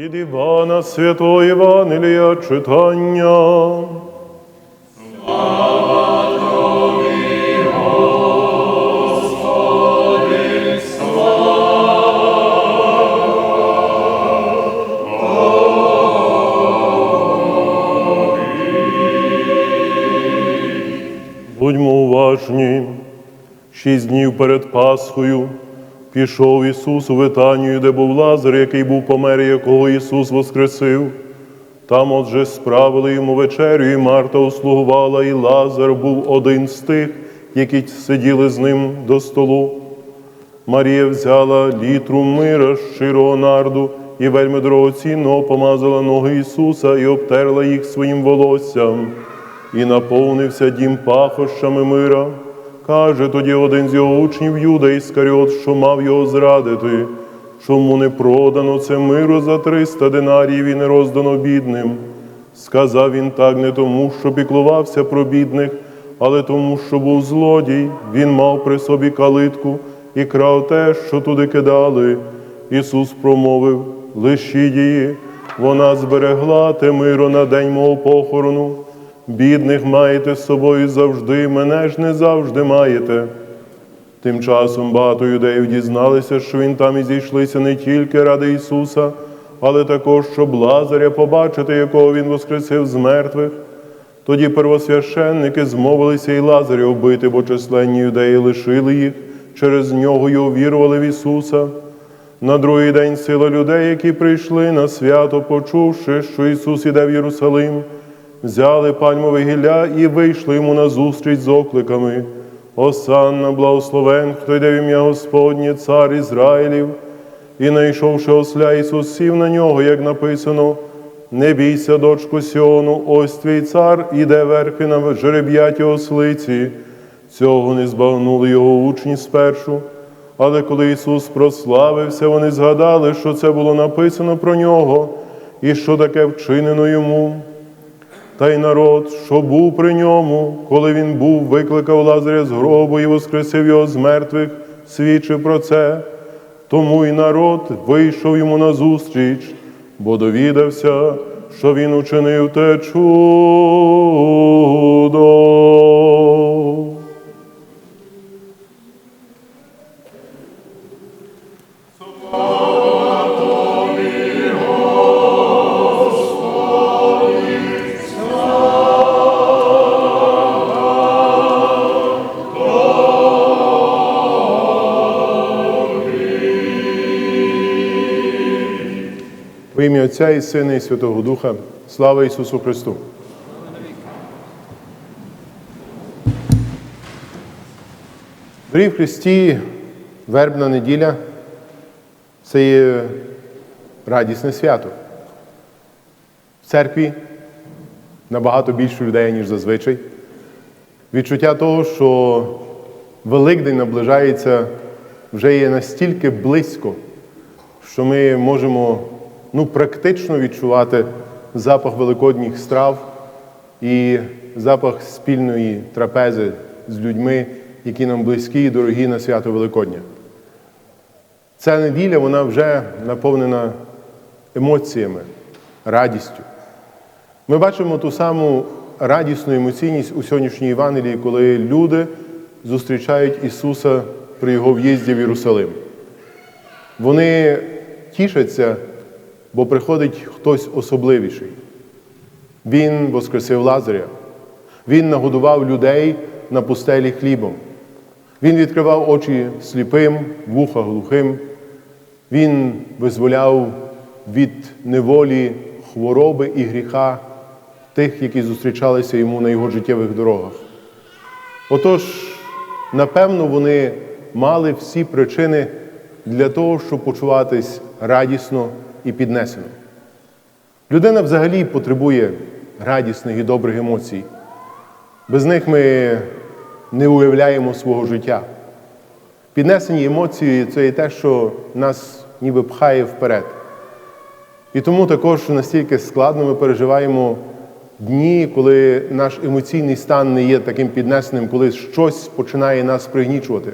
Від Івана Святого Євангелія читання. Будьмо уважні. Шість днів перед Пасхою пішов Ісус у Витанію, де був Лазар, який був помер, якого Ісус воскресив. Там, отже, справили йому вечерю, і Марта услугувала, і Лазар був один з тих, які сиділи з ним до столу. Марія взяла літру мира щирого нарду і вельми дорогоцінного помазала ноги Ісуса і обтерла їх своїм волоссям, і наповнився дім пахощами мира. Каже тоді один з його учнів Юда Іскаріот, що мав його зрадити, чому не продано це миру за триста динаріїв і не роздано бідним. Сказав він так не тому, що піклувався про бідних, але тому, що був злодій, він мав при собі калитку і крав те, що туди кидали. Ісус промовив, лишіть її, вона зберегла те миро на день мого похорону. Бідних маєте з собою завжди, мене ж не завжди маєте. Тим часом багато юдеїв дізналися, що він там і зійшлися не тільки ради Ісуса, але також, щоб Лазаря побачити, якого Він воскресив з мертвих. Тоді первосвященники змовилися і Лазаря вбити, бо численні юдеї лишили їх, через нього й увірували в Ісуса. На другий день сила людей, які прийшли на свято, почувши, що Ісус іде в Єрусалим, взяли пальмове гілля і вийшли йому на зустріч з окликами. Осанна, благословен, хто йде в ім'я Господнє, цар Ізраїлів, і найшовши осля, Ісус сів на нього, як написано, не бійся, дочку Сіону, ось твій цар іде верхи на жереб'яті ослиці. Цього не збагнули його учні спершу. Але коли Ісус прославився, вони згадали, що це було написано про нього і що таке вчинено йому. Та й народ, що був при ньому, коли він був, викликав Лазаря з гробу і воскресив його з мертвих, свідчив про це. Тому й народ вийшов йому назустріч, бо довідався, що він учинив те чудо. Во ім'я Отця і Сина, і Святого Духа. Слава Ісусу Христу! Дорогі в Христі, вербна неділя це є радісне свято. В церкві набагато більше людей, ніж зазвичай. Відчуття того, що Великдень наближається, вже є настільки близько, що ми можемо ну, практично відчувати запах великодніх страв і запах спільної трапези з людьми, які нам близькі і дорогі на свято Великодня. Ця неділя вона вже наповнена емоціями, радістю. Ми бачимо ту саму радісну емоційність у сьогоднішній Євангелії, коли люди зустрічають Ісуса при Його в'їзді в Єрусалим. Вони тішаться, бо приходить хтось особливіший. Він воскресив Лазаря, Він нагодував людей на пустелі хлібом. Він відкривав очі сліпим, вуха глухим. Він визволяв від неволі, хвороби і гріха тих, які зустрічалися йому на його життєвих дорогах. Отож, напевно, вони мали всі причини для того, щоб почуватись радісно і піднесено. Людина взагалі потребує радісних і добрих емоцій. Без них ми не уявляємо свого життя. Піднесені емоції це і те, що нас ніби пхає вперед. І тому також настільки складно ми переживаємо дні, коли наш емоційний стан не є таким піднесеним, коли щось починає нас пригнічувати,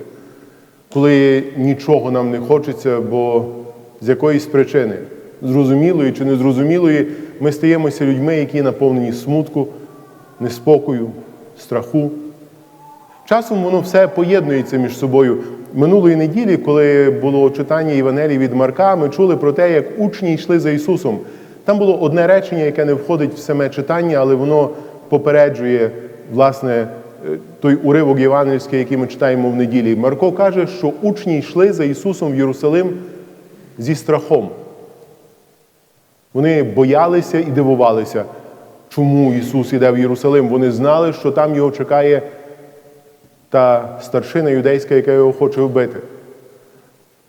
коли нічого нам не хочеться, бо з якоїсь причини зрозумілої чи незрозумілої, ми стаємося людьми, які наповнені смутку, неспокою, страху. Часом воно все поєднується між собою. Минулої неділі, коли було читання Євангелії від Марка, ми чули про те, як учні йшли за Ісусом. Там було одне речення, яке не входить в саме читання, але воно попереджує власне е, той уривок євангельський, який ми читаємо в неділі. Марко каже, що учні йшли за Ісусом в Єрусалим зі страхом. Вони боялися і дивувалися, чому Ісус іде в Єрусалим. Вони знали, що там його чекає та старшина юдейська, яка його хоче вбити.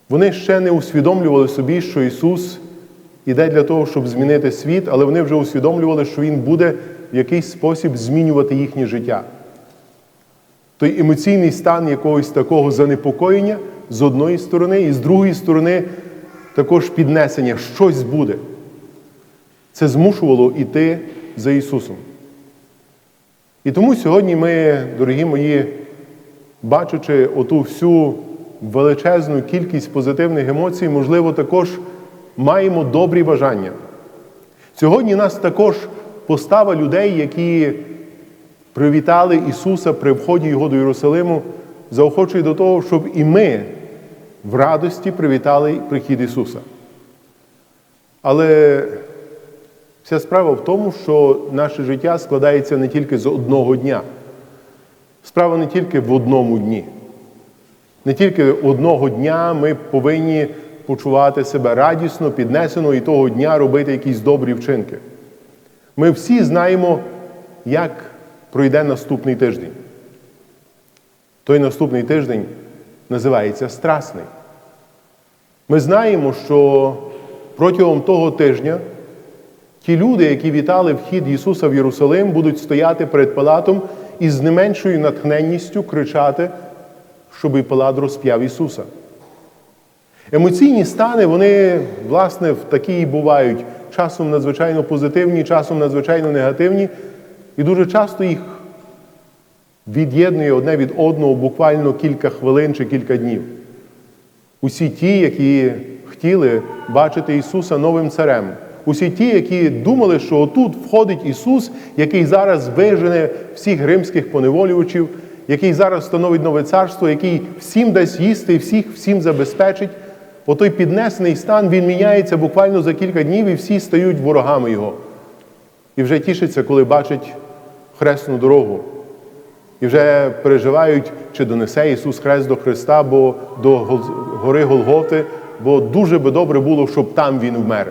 Вони ще не усвідомлювали собі, що Ісус іде для того, щоб змінити світ, але вони вже усвідомлювали, що Він буде в якийсь спосіб змінювати їхнє життя. Той емоційний стан якогось такого занепокоєння з одної сторони, і з другої сторони також піднесення, щось буде. Це змушувало йти за Ісусом. І тому сьогодні ми, дорогі мої, бачачи оту всю величезну кількість позитивних емоцій, можливо, також маємо добрі бажання. Сьогодні нас також постава людей, які привітали Ісуса при вході Його до Єрусалиму, заохочує до того, щоб і ми в радості привітали прихід Ісуса. Але вся справа в тому, що наше життя складається не тільки з одного дня. Справа не тільки в одному дні. Не тільки одного дня ми повинні почувати себе радісно, піднесено і того дня робити якісь добрі вчинки. Ми всі знаємо, як пройде наступний тиждень. Той наступний тиждень називається Страсний. Ми знаємо, що протягом того тижня ті люди, які вітали вхід Ісуса в Єрусалим, будуть стояти перед Палатом і з не меншою натхненністю кричати, щоб і Палат розп'яв Ісуса. Емоційні стани, вони, власне, такі і бувають. Часом надзвичайно позитивні, часом надзвичайно негативні. І дуже часто їх від'єднує одне від одного буквально кілька хвилин чи кілька днів. Усі ті, які хотіли бачити Ісуса новим царем. Усі ті, які думали, що отут входить Ісус, який зараз вижене всіх римських поневолювачів, який зараз становить нове царство, який всім дасть їсти всіх всім забезпечить. Отой піднесений стан він міняється буквально за кілька днів, і всі стають ворогами Його. І вже тішаться, коли бачать хресну дорогу. І вже переживають, чи донесе Ісус Хрест до Христа, бо до гори Голготи, бо дуже би добре було, щоб там Він вмер.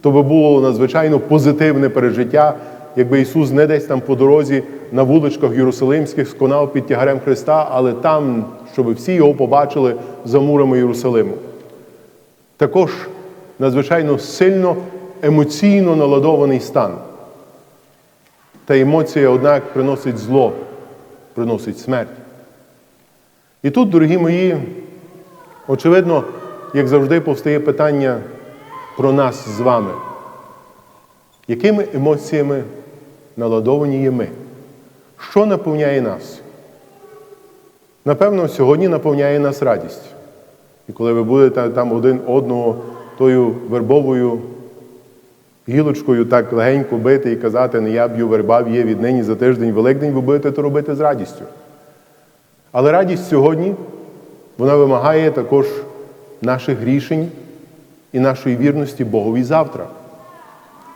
То би було надзвичайно позитивне пережиття, якби Ісус не десь там по дорозі на вуличках Єрусалимських сконав під тягарем Христа, але там, щоб всі його побачили за мурами Єрусалиму. Також надзвичайно сильно емоційно наладований стан. Та емоція, однак, приносить зло, приносить смерть. І тут, дорогі мої, очевидно, як завжди, повстає питання про нас з вами. Якими емоціями наладовані є ми? Що наповняє нас? Напевно, сьогодні наповняє нас радість. І коли ви будете там один одного тою вербовою гілочкою так легенько бити і казати, не я б'ю верба є віднині за тиждень Великдень, ви будете то робити з радістю. Але радість сьогодні, вона вимагає також наших рішень і нашої вірності Богові завтра.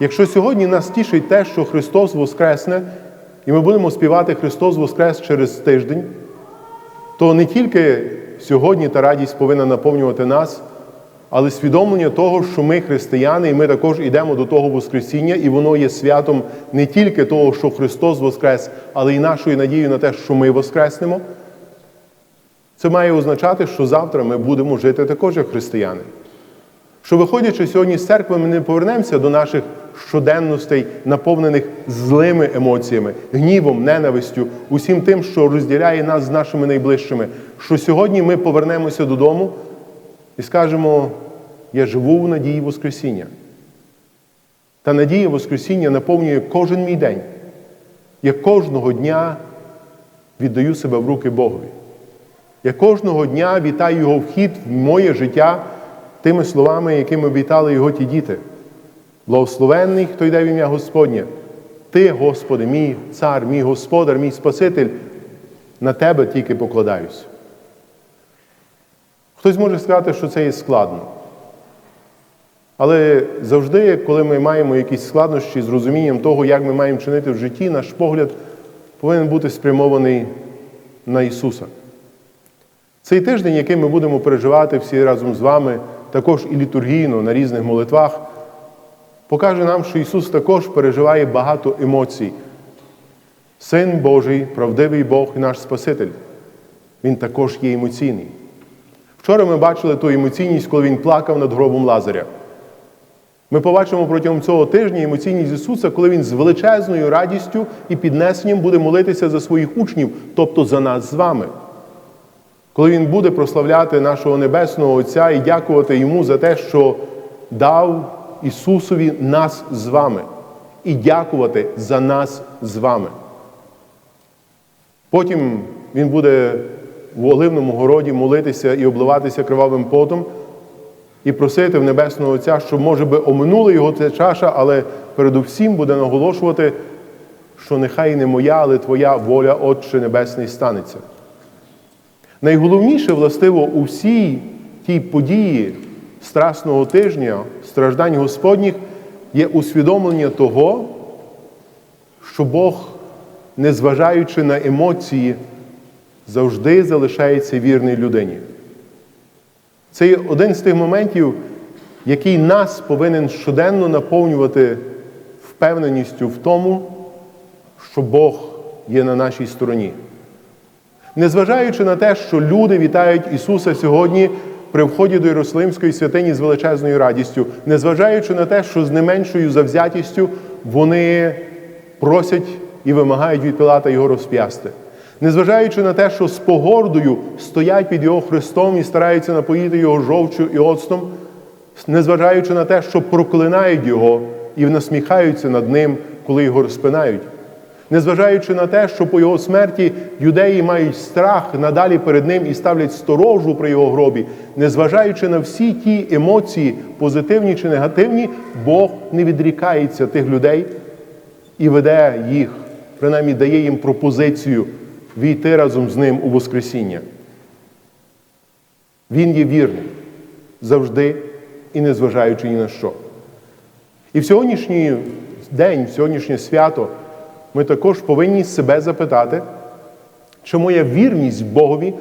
Якщо сьогодні нас тішить те, що Христос Воскресне, і ми будемо співати Христос Воскрес через тиждень, то не тільки сьогодні та радість повинна наповнювати нас, але свідомлення того, що ми християни, і ми також йдемо до того Воскресіння, і воно є святом не тільки того, що Христос Воскрес, але й нашою надією на те, що ми Воскреснемо. Це має означати, що завтра ми будемо жити також як християни. Що, виходячи сьогодні з церкви, ми не повернемося до наших щоденностей, наповнених злими емоціями, гнівом, ненавистю, усім тим, що розділяє нас з нашими найближчими. Що сьогодні ми повернемося додому і скажемо: я живу в надії Воскресіння. Та надія Воскресіння наповнює кожен мій день. Я кожного дня віддаю себе в руки Богові. Я кожного дня вітаю його вхід в моє життя тими словами, якими обітали його ті діти. Благословенний, хто йде в ім'я Господнє. Ти, Господи, мій цар, мій господар, мій Спаситель, на тебе тільки покладаюсь. Хтось може сказати, що це є складно. Але завжди, коли ми маємо якісь складнощі з розумінням того, як ми маємо чинити в житті, наш погляд повинен бути спрямований на Ісуса. Цей тиждень, який ми будемо переживати всі разом з вами, також і літургійно на різних молитвах, покаже нам, що Ісус також переживає багато емоцій. Син Божий, правдивий Бог і наш Спаситель. Він також є емоційний. Вчора ми бачили ту емоційність, коли він плакав над гробом Лазаря. Ми побачимо протягом цього тижня емоційність Ісуса, коли Він з величезною радістю і піднесенням буде молитися за своїх учнів, тобто за нас з вами. Коли Він буде прославляти нашого Небесного Отця і дякувати Йому за те, що дав Ісусові нас з вами, і дякувати за нас з вами. Потім Він буде в Оливному городі молитися і обливатися кривавим потом і просити в Небесного Отця, щоб, може би, оминула його ця чаша, але передусім буде наголошувати, що нехай не моя, але Твоя воля, Отче Небесний, станеться. Найголовніше, властиво, у всій тій події Страсного тижня, страждань Господніх, є усвідомлення того, що Бог, незважаючи на емоції, завжди залишається вірний людині. Це є один з тих моментів, який нас повинен щоденно наповнювати впевненістю в тому, що Бог є на нашій стороні. Незважаючи на те, що люди вітають Ісуса сьогодні при вході до Єрусалимської святині з величезною радістю, незважаючи на те, що з не меншою завзятістю вони просять і вимагають від Пілата його розп'ясти. Незважаючи на те, що з погордою стоять під його Христом і стараються напоїти його жовчу і оцтом, незважаючи на те, що проклинають його і насміхаються над ним, коли його розпинають. Незважаючи на те, що по його смерті юдеї мають страх надалі перед ним і ставлять сторожу при його гробі, незважаючи на всі ті емоції, позитивні чи негативні, Бог не відрікається тих людей і веде їх, принаймні дає їм пропозицію війти разом з ним у Воскресіння. Він є вірним завжди і незважаючи ні на що. І в сьогоднішній день, в сьогоднішнє свято, ми також повинні себе запитати, чи моя вірність Богові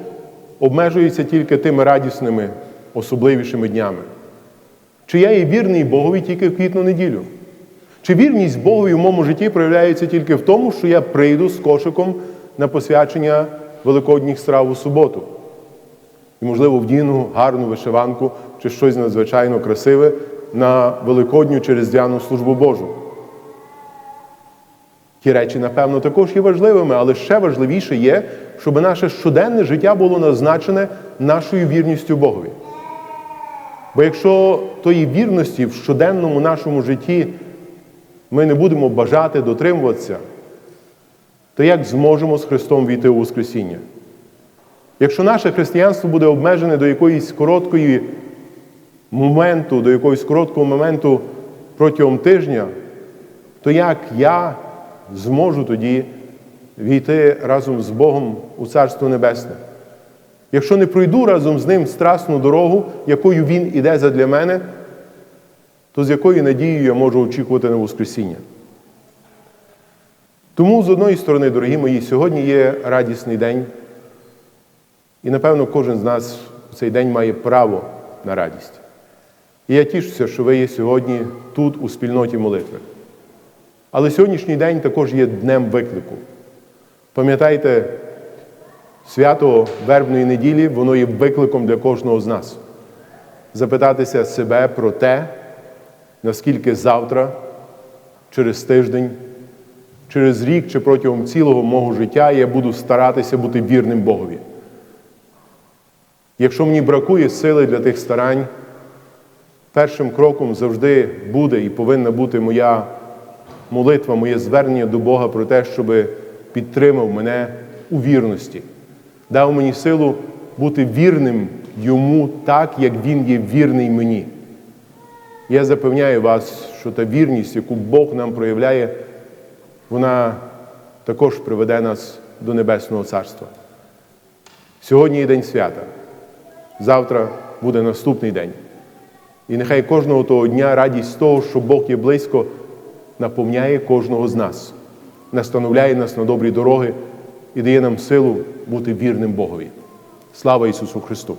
обмежується тільки тими радісними, особливішими днями. Чи я є вірний Богові тільки в квітну неділю? Чи вірність Богові в моєму житті проявляється тільки в тому, що я прийду з кошиком на посвячення великодніх страв у суботу? І, можливо, вдіну гарну вишиванку чи щось надзвичайно красиве на Великодню чи Різдвяну службу Божу. Ті речі, напевно, також є важливими, але ще важливіше є, щоб наше щоденне життя було назначене нашою вірністю Богові. Бо якщо тої вірності в щоденному нашому житті ми не будемо бажати дотримуватися, то як зможемо з Христом війти у Воскресіння? Якщо наше християнство буде обмежене до якоїсь короткої моменту, до якогось короткого моменту протягом тижня, то як я зможу тоді війти разом з Богом у Царство Небесне? Якщо не пройду разом з Ним страсну дорогу, якою Він іде задля мене, то з якою надією я можу очікувати на Воскресіння? Тому, з одної сторони, дорогі мої, сьогодні є радісний день, і, напевно, кожен з нас в цей день має право на радість. І я тішуся, що ви є сьогодні тут, у спільноті молитви. Але сьогоднішній день також є днем виклику. Пам'ятайте, свято Вербної неділі, воно є викликом для кожного з нас. Запитатися себе про те, наскільки завтра, через тиждень, через рік чи протягом цілого мого життя я буду старатися бути вірним Богові. Якщо мені бракує сили для тих старань, першим кроком завжди буде і повинна бути моя молитва, моє звернення до Бога про те, щоб підтримав мене у вірності, дав мені силу бути вірним йому так, як Він є вірний мені. Я запевняю вас, що та вірність, яку Бог нам проявляє, вона також приведе нас до Небесного Царства. Сьогодні є день свята, завтра буде наступний день. І нехай кожного того дня радість того, що Бог є близько, наповняє кожного з нас, настановляє нас на добрі дороги і дає нам силу бути вірним Богові. Слава Ісусу Христу!